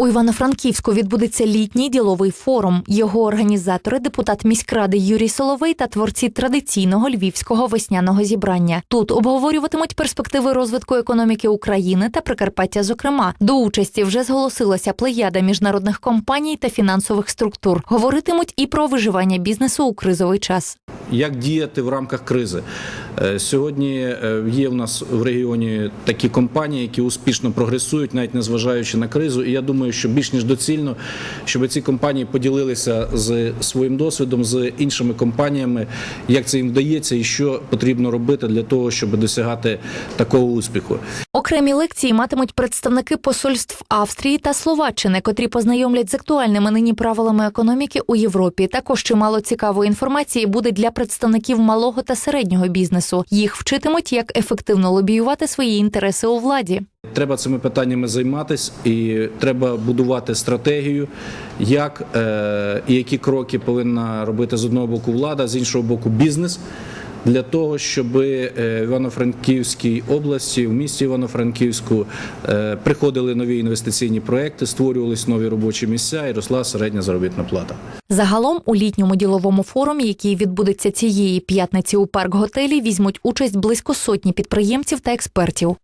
У Івано-Франківську відбудеться літній діловий форум. Його організатори, депутат міськради Юрій Соловей та творці традиційного львівського весняного зібрання. Тут обговорюватимуть перспективи розвитку економіки України та Прикарпаття. Зокрема, до участі вже зголосилася плеяда міжнародних компаній та фінансових структур. Говоритимуть і про виживання бізнесу у кризовий час. Як діяти в рамках кризи? Е, Сьогодні е, є в нас в регіоні такі компанії, які успішно прогресують, навіть незважаючи на кризу. І я думаю, що більш ніж доцільно, щоб ці компанії поділилися з своїм досвідом з іншими компаніями, як це їм вдається, і що потрібно робити для того, щоб досягати такого успіху. Окремі лекції матимуть представники посольств Австрії та Словаччини, котрі познайомлять з актуальними нині правилами економіки у Європі. Також чимало цікавої інформації буде для представників малого та середнього бізнесу. Їх вчитимуть, як ефективно лобіювати свої інтереси у владі. Треба цими питаннями займатися і треба будувати стратегію, як е, і які кроки повинна робити з одного боку влада, з іншого боку бізнес. Для того щоб е, в Івано-Франківській області, в місті Івано-Франківську е, приходили нові інвестиційні проекти, створювались нові робочі місця і росла середня заробітна плата. Загалом у літньому діловому форумі, який відбудеться цієї п'ятниці у парк готелі, візьмуть участь близько сотні підприємців та експертів.